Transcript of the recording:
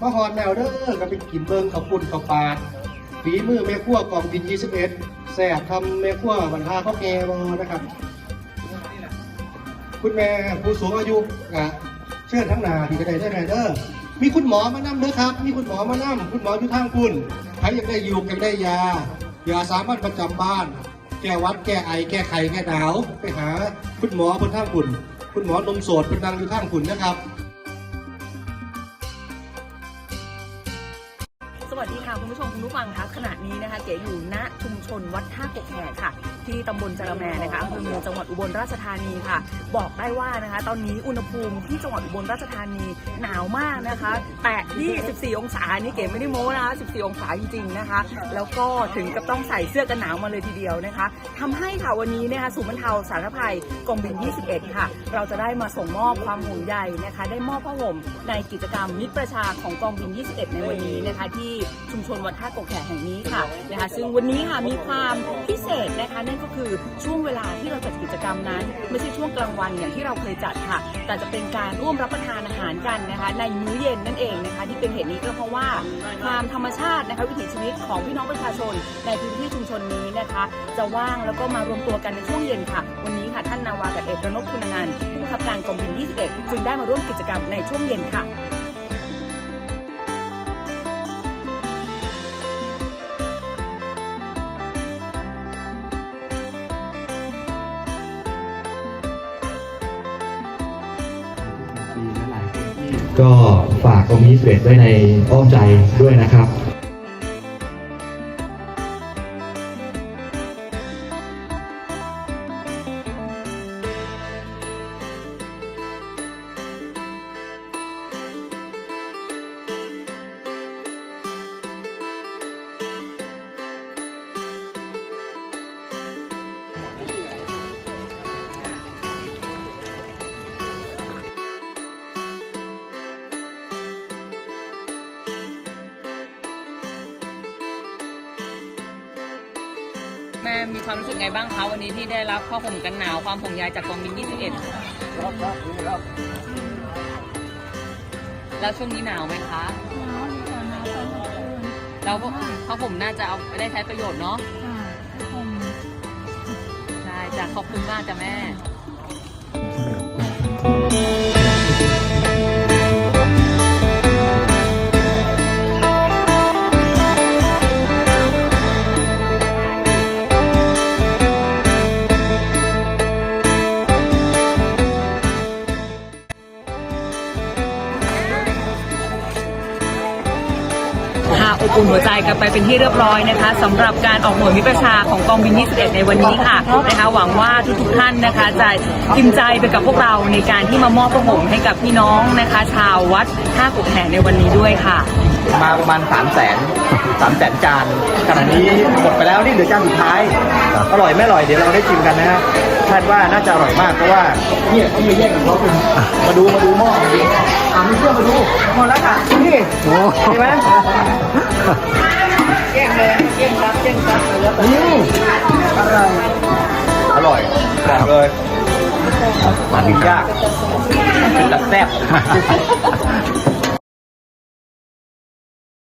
มาหอนแนวเด้อก็ไปกินเบิ่งขับปุ่นขับปลาฝีมือแม่ครัวกองบิน 21แซ่บทำแม่ครัวบรรทาข้าวแกงนะครับ คุณแม่ผู้สูงอายุอะเชิญทั้งนาที่กระไดได้แม่เด้อมีคุณหมอมานั่เด้อครับ มีคุณหมอมานั่คุณหมออยู่ทางคุณใครอยากได้ยูกอยากได้ยา ยาสามัญประจำบ้าน แก้วัดแก้ไอ แก้ไขแก้หนาว ไปหาคุณหมอบนทางคุณ คุณหมอนมโสดเป็นดังอยู่ทางคุณนะครับ สวัสดีค่ะ คุณผู้ชมคุณผู้ฟังคะขณะนี้นะคะเก๋อยู่ณชุมชนวัดท่ากกแขกค่ะ ที่ตำบลจระแมนะคะอำเภอเมืองจังหวัดอุบลราชธานีค่ะ บอกได้ว่านะคะ ตอนนี้อุณหภูมิที่จังหวัดอุบลราชธานีหนาวมากนะคะ แตะที่14องศานี่เก๋ไม่ได้โม้นะคะ14 องศาจริงๆนะคะ แล้วก็ถึงกับต้องใส่เสื้อกันหนาวมาเลยทีเดียวนะคะทำให้ค่ะวันนี้นะคะศูนย์บรรเทาสาธารณภัยกองบิน 21 ค่ะ เราจะได้มาส่งมอบความห่วงใยนะคะ ได้มอบผ้าห่มในกิจกรรมมิตรประชาของกองบิน 21 ในวันนี้นะคะที่ชุมชนวัดท่ากกแขกแห่งนี้ค่ะนะคะซึ่งวันนี้ค่ะมีความพิเศษนะคะนั่นก็คือช่วงเวลาที่เราจัดกิจกรรมนั้น ไม่ใช่ช่วงกลางวันอย่างที่เราเคยจัดค่ะ แต่จะเป็นการร่วมรับประทานอาหารกันนะคะ ในมื้อเย็นนั่นเองนะคะที่เป็นเหตุนี้ก็เพราะว่าความธรรมชาตินะคะวิถีชีวิตของพี่น้องประชาชน ในพื้นที่ชุมชนนี้นะคะ จะว่างแล้วก็มารวมตัวกันในช่วงเย็นค่ะ วันนี้ค่ะท่านนาวากับเอกรนพคุณนันท์ผู้บังคับการกองบิน 21 จึงได้มาร่วมกิจกรรมในช่วงเย็นค่ะ ก็ฝากตรงนี้เสร็จไว้ในอ้อมใจด้วยนะครับ ม่มีความรู้สึกไงบ้างคะวันนี้ที่ได้รับผ้าห่มกันหนาวความห่วงใยจากกองบิน 21 แล้วช่วงนี้หนาวไหมคะแล้วผ้าห่มน่าจะเอาไปได้ใช้ประโยชน์เนาะได้จ้ะขอบคุณมากจ้ะแม่ ค่ะอบอุ่นหัวใจกันไปเป็นที่เรียบร้อยนะคะสำหรับการออกหน่วยมิตรประชาของกองบิน 21 ในวันนี้ค่ะนะคะ หวังว่าทุกๆท่านนะคะจะกินใจไปกับพวกเราในการที่มามอบผ้าห่มให้กับพี่น้องนะคะ ชาววัดท่ากุกแห่ในวันนี้ด้วยค่ะ มาประมาณ 3 0 0แสนสามแสนจานขณะนี้หมดไปแล้วนี่เหลือจานสุดท้ายอร่อยไม่อร่อยเดี๋ยวเราได้ชิมกันนะฮะคาดว่าน่าจะอร่อยมากเพราะว่าเนี่ยต้องมาแยกกับเขาเป็นมาดูมาดูหม้อมาดูอ่ามีเพื่อนมาดูหมดแล้วค่ะนี่เห็นไหมแกงเลยแกงซับแกงซับเลยอืมอร่อยอร่อยบอกเลยมันยากเป็นตัดแซ่บ